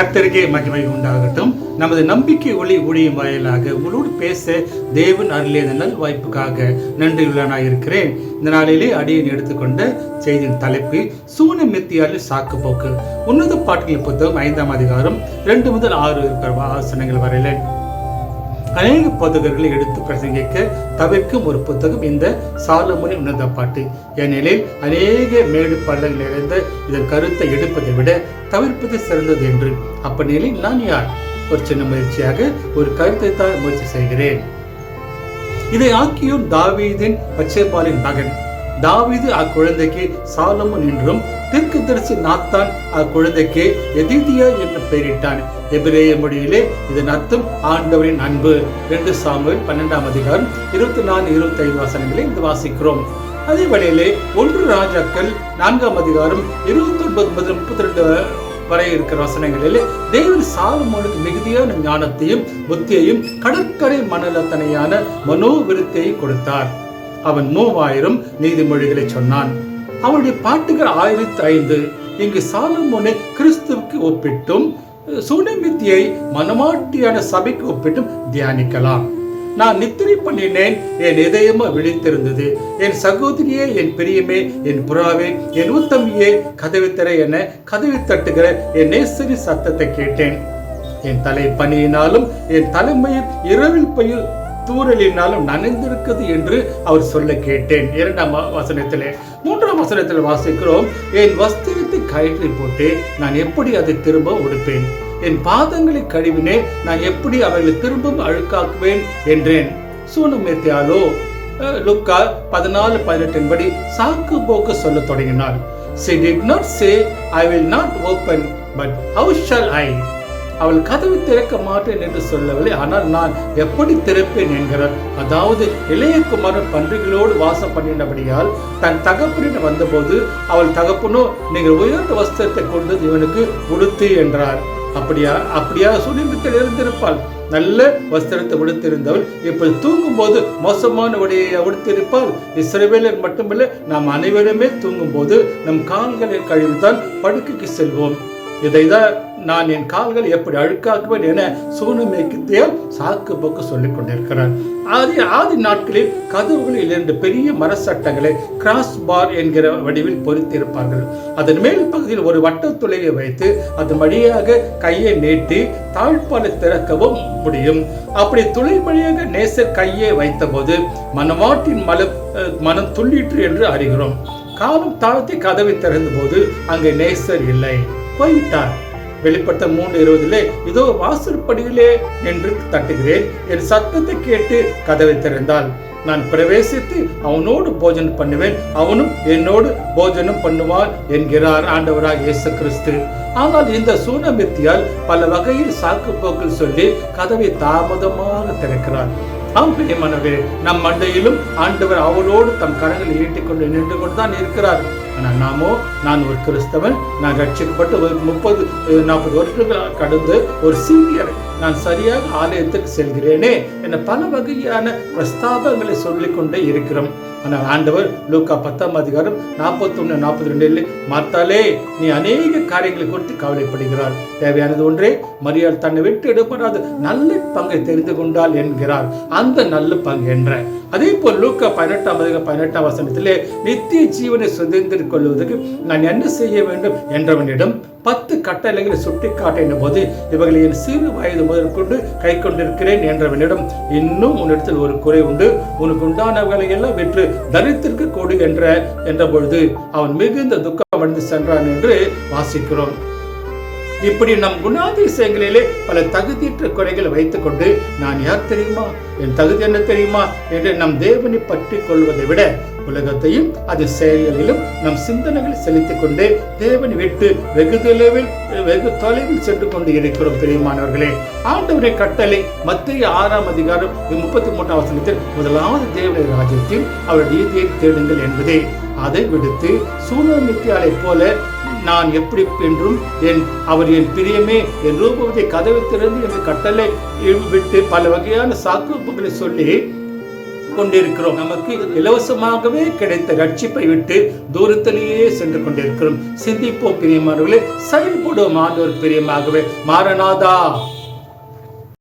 கர்த்தருக்கே மகிமை உண்டாகட்டும். நமது நம்பிக்கை ஒளி ஊழியம் வாயிலாக உங்களோடு பேச தேவன் அருளிய நல் வாய்ப்புக்காக நன்றியுள்ளனாக இருக்கிறேன். இந்த நாளிலே அடியன் எடுத்துக்கொண்ட செய்தியின் தலைப்பு சூனமித்தியாரில் சாக்கு போக்கு. உன்னத பாட்டியல் புத்தகம் ஐந்தாம் அதிகாரம் ரெண்டு முதல் ஆறு இருக்கிற ஆசனங்கள் வரையில. அநேக போதகர்களை எடுத்து பிரசங்கிக்க தவிர்க்கும் ஒரு புத்தகம் இந்த சாலமுனி உணர்ந்த பாட்டு. ஏனெனில் அநேக மேடு பள்ளங்கள் நிறைந்த இதன் கருத்தை எடுப்பதை விட தவிர்ப்பது சிறந்தது என்று. அப்பநிலையில் நான் யார்? ஒரு சின்ன முயற்சியாக ஒரு கருத்தை தான் முயற்சி செய்கிறேன். இதை ஆக்கியும் தாவீதின் பச்சைபாலின் மகன். தாவீது அக்குழந்தைக்கு சாலமன் என்றும் தெற்கு தரிசி நாத்தான் அக்குழந்தைக்கு எதிதியா என்று பெயரிட்டான். எபிரேய மொழியிலே இதன் அர்த்தம் ஆண்டவரின் அன்பு. ரெண்டு சாமுவேல் பன்னெண்டாம் அதிகாரம் இருபத்தி நான்கு இருபத்தி ஐந்து வாசனங்களை இந்த வாசிக்கிறோம். அதே வழியிலே ஒன்று ராஜாக்கள் நான்காம் அதிகாரம் இருபத்தி ஒன்பது முதல் முப்பத்தி ரெண்டு வரை இருக்கிற வசனங்களில் தேவன் சாலமோனுக்கு மிகுதியான ஞானத்தையும் புத்தியையும் கடற்கரை மணலத்தனையான மனோவிருத்தியை கொடுத்தார். அவன் மூவாயிரம் நீதிமொழிகளை சொன்னான். அவனுடைய பாட்டுகள் ஆயிரத்தி ஐந்து. இங்கு சாலமோனை கிறிஸ்துவுக்கு ஒப்பிட்டும் சுனமித்தியை மனமாட்டியான சபைக்கு ஒப்பிட்டும் தியானிக்கலாம். நான் நித்திரை பண்ணினேன் என் இதயமா விழித்திருந்தது. என் சகோதரியே என் பிரியமே என் புறாவே என் உத்தமியே கதவித்தர என கதவி தட்டுகிற என் நேசரி சத்தத்தை கேட்டேன். என் தலை பணியினாலும் என் தலைமையில் இரவில் பயில் தூரலினாலும் நனைந்திருக்குது என்று அவர் சொல்ல கேட்டேன். இரண்டாம் வசனத்திலே. மூன்றாம் வசனத்தில் வாசிக்கிறோம் என் வஸ்திரத்தை கயிற்றி போட்டு நான் எப்படி அதை திரும்ப உடுப்பேன்? என் பாதங்களை கழுவினே நான் எப்படி அவர்களை திரும்பவும் அழுக்காக்குவேன்? என்றேன். சூனமேத்தியாலோ லுக்கா பதினாலு பதினெட்டின் படி சாக்கு போக்கு சொல்ல தொடங்கினார். She did not say i will not open but how shall i? அவள் கதவு திறக்க மாட்டேன் என்று சொல்லவில்லை. ஆனால் நான் எப்படி திறப்பேன் என்கிறார் அதாவது இளையகுமாரன் பன்றிகளோடு வாசம் பண்ணினபடியால் தன் தகப்பனின் வந்தபோது அவள் தகப்பனோ நீங்கள் உயர்ந்த வஸ்திரத்தை கொண்டு இவனுக்கு உடுத்து என்றார். அப்படியா அப்படியா சுனிமத்தில் இருந்திருப்பாள் நல்ல வஸ்திரத்தை உடுத்திருந்தவள். இப்போது தூங்கும் போது மோசமான உடையை உடுத்திருப்பாள். இஸ்ரவேலர் மட்டுமல்ல நாம் அனைவருமே தூங்கும் போது நம் கால்களை கழிவுதான் படுக்கைக்கு செல்வோம். இதை தான் நான் என் கால்கள் எப்படி அழுக்காக்குவேன் என சூனமேக்கித்தேல் சாக்கு போக்கு சொல்லிக் கொண்டிருக்கிறார். ஆதி ஆதி நாட்களில் கதவுகளில் இரண்டு பெரிய மரச்சட்டங்களை கிராஸ் பார் என்கிற வடிவில் பொறித்திருப்பார்கள். அதன் மேல் பகுதியில் ஒரு வட்டத்துளையை வைத்து அதன் வழியாக கையை நீட்டி தாழ்பாலை திறக்கவும் முடியும். அப்படி துளை வழியாக நேசர் கையை வைத்தபோது மனமாட்டின் மலம் மனம் துள்ளிற்று என்று அறிகிறோம். காலம் தாழ்த்தி கதவை திறந்த போது அங்கே நேசர் இல்லை. போய்விட்டார். வெளிப்பட்ட மூன்று இருபதிலே இதோ வாசற்படியிலே என்று தட்டுகிறேன். என் சத்தத்தை கேட்டு கதவை திறந்தாள். நான் பிரவேசித்து அவனோடு போஜனம் பண்ணுவேன். அவனும் என்னோடு போஜனம் பண்ணுவான் என்கிறார் ஆண்டவராக இயேசு கிறிஸ்து ஆனால் இந்த சூனமித்தியால் பல வகையில் சாக்கு போக்கில் சொல்லி கதவை தாமதமாக திறக்கிறார். ஆம் பிரியமானவே நம் மண்டையிலும் ஆண்டவர் அவரோடு தம் கரங்களை ஈட்டிக்கொண்டு நின்று கொண்டுதான் இருக்கிறார். ஆனால் நாமோ நான் ஒரு கிறிஸ்தவன். நான் ரட்சிக்கப்பட்டு ஒரு முப்பது நாற்பது வருஷங்கள் கடந்து ஒரு சீனியர். நான் சரியாக ஆலயத்துக்கு செல்கிறேனே என பல வகையான பிரஸ்தாபங்களை சொல்லிக்கொண்டே இருக்கிறோம். ஆனால் ஆண்டவர் லூக்கா பத்தாம் அதிகாரம் நாற்பத்தி ஒன்று நாற்பத்தி ரெண்டில் மாத்தாலே நீ அநேக காரியங்களை குறித்து கவலைப்படுகிறார் தேவையானது ஒன்றே மரியாள் தன்னை விட்டு எடுப்படாத நல்ல பங்கை தெரிந்து கொண்டால் என்கிறார். அந்த நல்ல பங்கு என்ற. அதே போல் லூக்கா பதினெட்டாம் அதிகாரம் பதினெட்டாம் வசனத்திலே நித்திய ஜீவனை சுதந்திரிக் கொள்வதற்கு நான் என்ன செய்ய வேண்டும்? என்றவனிடம் பத்து கட்டளைகளை சுட்டி காட்டின போது இவர்களை என் சிறு வயது முதற்கொண்டு கை கொண்டிருக்கிறேன் என்றவனிடம் இன்னும் உன்னிடத்தில் ஒரு குறை உண்டு. உனக்கு உண்டானவர்களை எல்லாம் விற்று தரித்திற்கு கொடு என்ற என்ற பொழுது அவன் மிகுந்த துக்கம் அடைந்து சென்றான் என்று வாசிக்கிறோம். இப்படி நம் குணாதிசயங்களிலே பல தகுதியற்ற குறைகளை வைத்துக்கொண்டு நான் யார் தெரியுமா? என் தகுதி என்ன தெரியுமா? என்று நம் தேவனை பற்றி கொள்வதை விட உலகத்தையும் அது செயல்களிலும் நம் சிந்தனைகளை செலுத்திக் கொண்டு தேவனை விட்டு வெகு தொலைவில் வெகு தொலைவில் சென்று கொண்டு இருக்கிறோம் பிரியமானவர்களே. ஆண்டவரை கட்டளை மத்திய ஆறாம் அதிகாரம் முப்பத்தி மூன்றாம் வசனத்தில் முதலாவது தேவனை ராஜ்யத்தில் அவர் நீதியை தேடுங்கள் என்பதே. அதை விடுத்து சூழல் போல நான் எப்படி என்றும் என் அவர் என் பிரியமே என் ரூபவதி கதவை திறந்து என்று கட்டளை விட்டு பல வகையான சாக்குப்புகளை சொல்லி கொண்டிருக்கிறோம். நமக்கு இலவசமாகவே கிடைத்த ரட்சிப்பை விட்டு தூரத்திலேயே சென்று கொண்டிருக்கிறோம். சிந்திப்போம் பிரியமானவர்களே. செயல்படுவோம் ஆண்டவர் பிரியமாகவே. மாரநாதா